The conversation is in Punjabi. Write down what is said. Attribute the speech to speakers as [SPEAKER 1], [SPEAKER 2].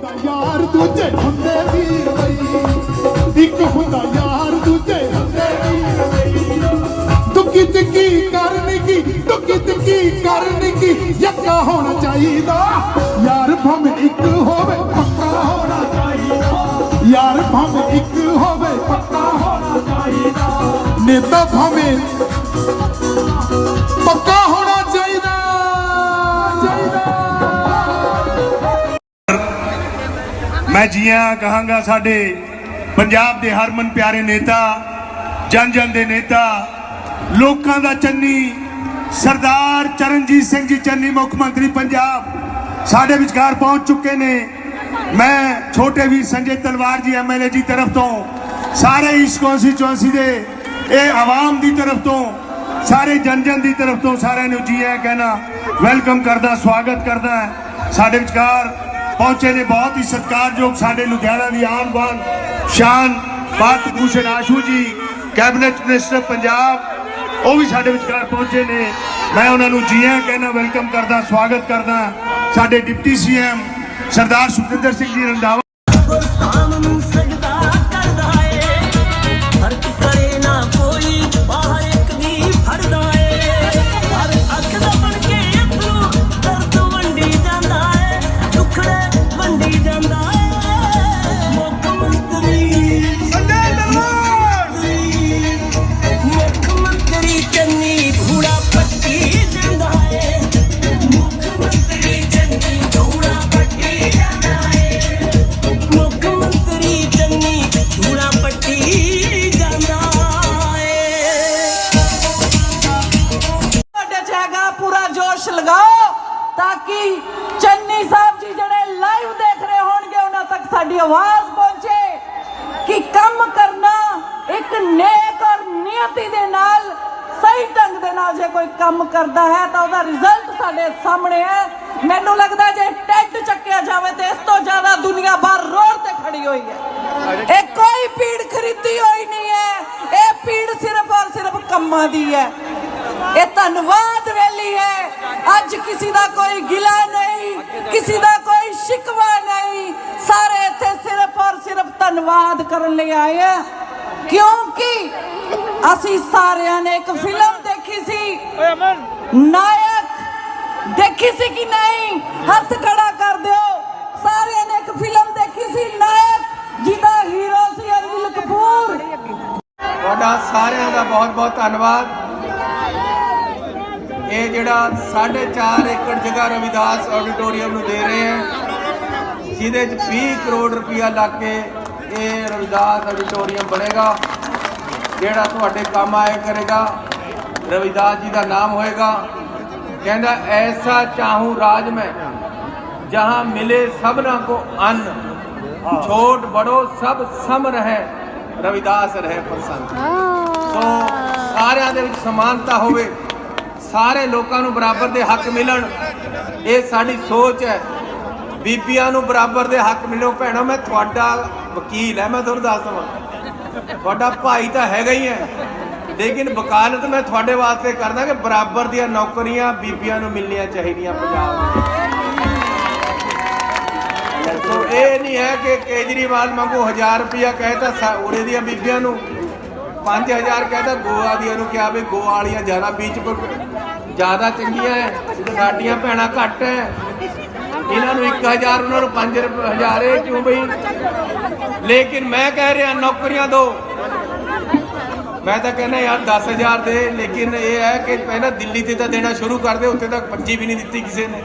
[SPEAKER 1] ਦੂਜੇ ਹੁੰਦੇ ਵੀਰ ਬਈ। ਇੱਕ ਹੁੰਦਾ ਯਾਰ ਦੂਜੇ ਹੁੰਦੇ ਵੀਰ ਬਈ। ਦੁੱਕੀ ਤਿੱਕੀ ਕਰਨਗੀ ਦੁੱਕੀ ਤਿੱਕੀ ਕਰਨਗੀ ਯੱਕਾ ਹੋਣਾ ਚਾਹੀਦਾ। ਯਾਰ ਭਾਵੇਂ ਇੱਕ ਹੋਵੇ, ਪੱਕਾ ਹੋਣਾ ਚਾਹੀਦਾ। ਯਾਰ ਭਾਵੇਂ ਇੱਕ ਹੋਵੇ, ਪੱਕਾ ਹੋਣਾ ਚਾਹੀਦਾ। ਨੇਤਾ ਭਾਵੇਂ
[SPEAKER 2] ਮੈਂ ਜੀਆਂ ਕਹਾਂਗਾ ਸਾਡੇ ਪੰਜਾਬ ਦੇ ਹਰਮਨ ਪਿਆਰੇ ਨੇਤਾ ਜਨ ਜਨ ਦੇ ਨੇਤਾ, ਲੋਕਾਂ ਦਾ ਚੰਨੀ, ਸਰਦਾਰ ਚਰਨਜੀਤ ਸਿੰਘ ਜੀ ਚੰਨੀ ਮੁੱਖ ਮੰਤਰੀ ਪੰਜਾਬ ਸਾਡੇ ਵਿਚਕਾਰ ਪਹੁੰਚ ਚੁੱਕੇ ਨੇ। ਮੈਂ ਛੋਟੇ ਵੀਰ ਸੰਜੇ ਤਲਵਾਰ ਜੀ ਐਮਐਲਏ ਜੀ ਤਰਫ ਤੋਂ, ਸਾਰੇ ਇਸ ਕੌਂਸਟੀਚੁਐਂਸੀ ਦੇ ਇਹ ਆਵਾਮ ਦੀ ਤਰਫ ਤੋਂ, ਸਾਰੇ ਜਨ ਜਨ ਦੀ ਤਰਫ ਤੋਂ ਸਾਰਿਆਂ ਨੂੰ ਜੀ ਆਇਆਂ ਕਹਿਣਾ ਵੈਲਕਮ ਕਰਦਾ, ਸਵਾਗਤ ਕਰਦਾ। ਸਾਡੇ ਵਿਚਕਾਰ ਪਹੁੰਚੇ ਨੇ ਬਹੁਤ ਹੀ ਸਤਿਕਾਰਯੋਗ ਸਾਡੇ ਲੁਧਿਆਣਾ ਦੀ ਆਮ ਬਾਨ ਸ਼ਾਨ ਬਾਤ ਭੂਸ਼ਣ ਆਸ਼ੂ ਜੀ, ਕੈਬਨਿਟ ਮਿਨਿਸਟਰ ਪੰਜਾਬ, ਉਹ ਵੀ ਸਾਡੇ ਵਿਚਕਾਰ ਪਹੁੰਚੇ ਨੇ। ਮੈਂ ਉਹਨਾਂ ਨੂੰ ਜੀਆਂ ਆਇਆਂ ਕਹਿਣਾ, ਵੈਲਕਮ ਕਰਦਾ, ਸਵਾਗਤ ਕਰਦਾ। ਸਾਡੇ ਡਿਪਟੀ ਸੀਐਮ ਸਰਦਾਰ ਸੁਖਿੰਦਰ ਸਿੰਘ ਜੀ ਰੰਧਾਵਾ
[SPEAKER 3] ਧੂੜਾ ਜਾਂਦਾ ਏ
[SPEAKER 4] ਤੁਹਾਡੇ ਚ ਹੈਗਾ ਪੂਰਾ ਜੋਸ਼ ਲਗਾਓ ਤਾਂ ਕਿ ਚੰਨੀ ਸਾਹਿਬ ਜੀ ਜਿਹੜੇ ਲਾਈਵ ਦੇਖ ਰਹੇ ਹੋਣਗੇ, ਉਹਨਾਂ ਤੱਕ ਸਾਡੀ ਆਵਾਜ਼ ਪਹੁੰਚੇ ਕਿ ਕੰਮ ਕਰਨਾ ਇੱਕ ਨੇਕ ਔਰ ਨਿਯਤੀ ਦੇ ਨਾਲ, ਸਹੀ ਢੰਗ ਦੇ ਨਾਲ ਜੇ ਕੋਈ ਕੰਮ ਕਰਦਾ ਹੈ ਤਾਂ ਉਹਦਾ ਰਿਜ਼ਲਟ ਸਾਡੇ ਸਾਹਮਣੇ ਹੈ। ਮੈਨੂੰ ਲੱਗਦਾ ਜੇ ਟੈਟ ਚੱਕਿਆ ਜਾਵੇ ਤੇ ਇਸ ਤੋਂ ਜ਼ਿਆਦਾ ਦੁਨੀਆ ਬਾਹਰ ਰੋਡ ਤੇ ਖੜੀ ਹੋਈ ਹੈ। ਕੰਮਾਂ ਦੀ ਹੈ। ਇਹ ਧੰਨਵਾਦ ਰੈਲੀ ਹੈ। ਅੱਜ ਕਿਸੇ ਦਾ ਕੋਈ ਗਿਲਾ ਨਹੀਂ, ਕਿਸੇ ਦਾ ਕੋਈ ਸ਼ਿਕਵਾ ਨਹੀਂ। ਸਾਰੇ ਇੱਥੇ ਸਿਰਫ ਔਰ ਸਿਰਫ ਧੰਨਵਾਦ ਕਰਨ ਲਈ ਆਏ ਆ। ਕਿਉਂਕਿ ਅਸੀਂ ਸਾਰਿਆਂ ਨੇ ਇੱਕ ਫਿਲਮ ਦੇਖੀ ਸੀ। ਨਾਇਕ ਦੇਖੀ ਸੀ ਕਿ ਨਹੀਂ? ਹੱਥ ਖੜਾ ਕਰ ਦਿਓ। ਸਾਰਿਆਂ ਨੇ ਇੱਕ ਫਿਲਮ ਦੇਖੀ ਸੀ ਨਾਇਕ ਜਿਹਦਾ ਹੀਰੋ ਸੀ ਅਨਿਲ ਕਪੂਰ
[SPEAKER 5] ਤੁਹਾਡਾ ਸਾਰਿਆਂ ਦਾ ਬਹੁਤ ਬਹੁਤ ਧੰਨਵਾਦ। ਇਹ ਜਿਹੜਾ 4.5 ਏਕੜ ਜਗ੍ਹਾ ਰਵਿਦਾਸ ਆਡੀਟੋਰੀਅਮ ਨੂੰ ਦੇ ਰਹੇ ਹੈ, ਜਿਹਦੇ 'ਚ 20 ਕਰੋੜ ਰੁਪਇਆ ਲੱਗ ਕੇ ਇਹ ਰਵਿਦਾਸ ਆਡੀਟੋਰੀਅਮ ਬਣੇਗਾ, ਜਿਹੜਾ ਤੁਹਾਡੇ ਕੰਮ ਆਇਆ ਕਰੇਗਾ, ਰਵਿਦਾਸ ਜੀ ਦਾ ਨਾਮ ਹੋਏਗਾ। ਕਹਿੰਦਾ, ਐਸਾ ਚਾਹੂੰ ਰਾਜ ਮੈਂ, ਜਹਾਂ ਮਿਲੇ ਸਭਨਾ ਕੋ ਅੰਨ, ਛੋਟ ਬੜੋ ਸਭ ਸਮ ਰਹੇ, ਰਵਿਦਾਸ ਰਹੇ ਪ੍ਰਸੰਨ। ਸੋ ਸਾਰਿਆਂ ਦੇ ਵਿੱਚ ਸਮਾਨਤਾ ਹੋਵੇ, ਸਾਰੇ ਲੋਕਾਂ ਨੂੰ ਬਰਾਬਰ ਦੇ ਹੱਕ ਮਿਲਣ, ਇਹ ਸਾਡੀ ਸੋਚ ਹੈ। ਬੀਬੀਆਂ ਨੂੰ ਬਰਾਬਰ ਦੇ ਹੱਕ ਮਿਲੋ ਭੈਣੋ, ਮੈਂ ਤੁਹਾਡਾ ਵਕੀਲ ਹੈ, ਮੈਂ ਤੁਹਾਨੂੰ ਦੱਸ ਦਵਾਂ ਤੁਹਾਡਾ ਭਾਈ ਤਾਂ ਹੈਗਾ ਹੀ ਹੈ, ਲੇਕਿਨ ਵਕਾਲਤ ਮੈਂ ਤੁਹਾਡੇ ਵਾਸਤੇ ਕਰਦਾ ਕਿ ਬਰਾਬਰ ਦੀਆਂ ਨੌਕਰੀਆਂ ਬੀਬੀਆਂ ਨੂੰ ਮਿਲਣੀਆਂ ਚਾਹੀਦੀਆਂ ਪੰਜਾਬ ਵਿੱਚ ਇਹ ਨਹੀਂ ਹੈ ਕਿ ਕੇਜਰੀਵਾਲ ਮੰਗੋ 1000 ਰੁਪਇਆ ਕਹਿਤਾ ਸਾ- ਉਰੇ ਦੀਆਂ ਬੀਬੀਆਂ ਨੂੰ 5000 ਕਹਿਤਾ ਗੋਆ ਦੀਆਂ ਨੂੰ ਕਿਹਾ ਵੀ ਗੋਆ ਵਾਲੀਆਂ ਜ਼ਿਆਦਾ ਬੀਚ ਜ਼ਿਆਦਾ ਚੰਗੀਆਂ ਹੈ ਸਾਡੀਆਂ ਭੈਣਾਂ ਘੱਟ ਹੈ ਇਹਨਾਂ ਨੂੰ 1000 ਉਹਨਾਂ ਨੂੰ 5000 ਇਹ ਕਿਉਂ ਬਈ? ਲੇਕਿਨ ਮੈਂ ਕਹਿ ਰਿਹਾ, ਨੌਕਰੀਆਂ ਦੋ। ਮੈਂ ਤਾਂ ਕਹਿੰਦਾ, ਯਾਰ 10000 ਦੇ, ਲੇਕਿਨ ਇਹ ਹੈ ਕਿ ਪਹਿਲਾਂ ਦਿੱਲੀ ਤੇ ਤਾਂ ਦੇਣਾ ਸ਼ੁਰੂ ਕਰ ਦੇ, ਉੱਥੇ ਤੱਕ 25 ਵੀ ਨਹੀਂ ਦਿੱਤੀ ਕਿਸੇ ਨੇ।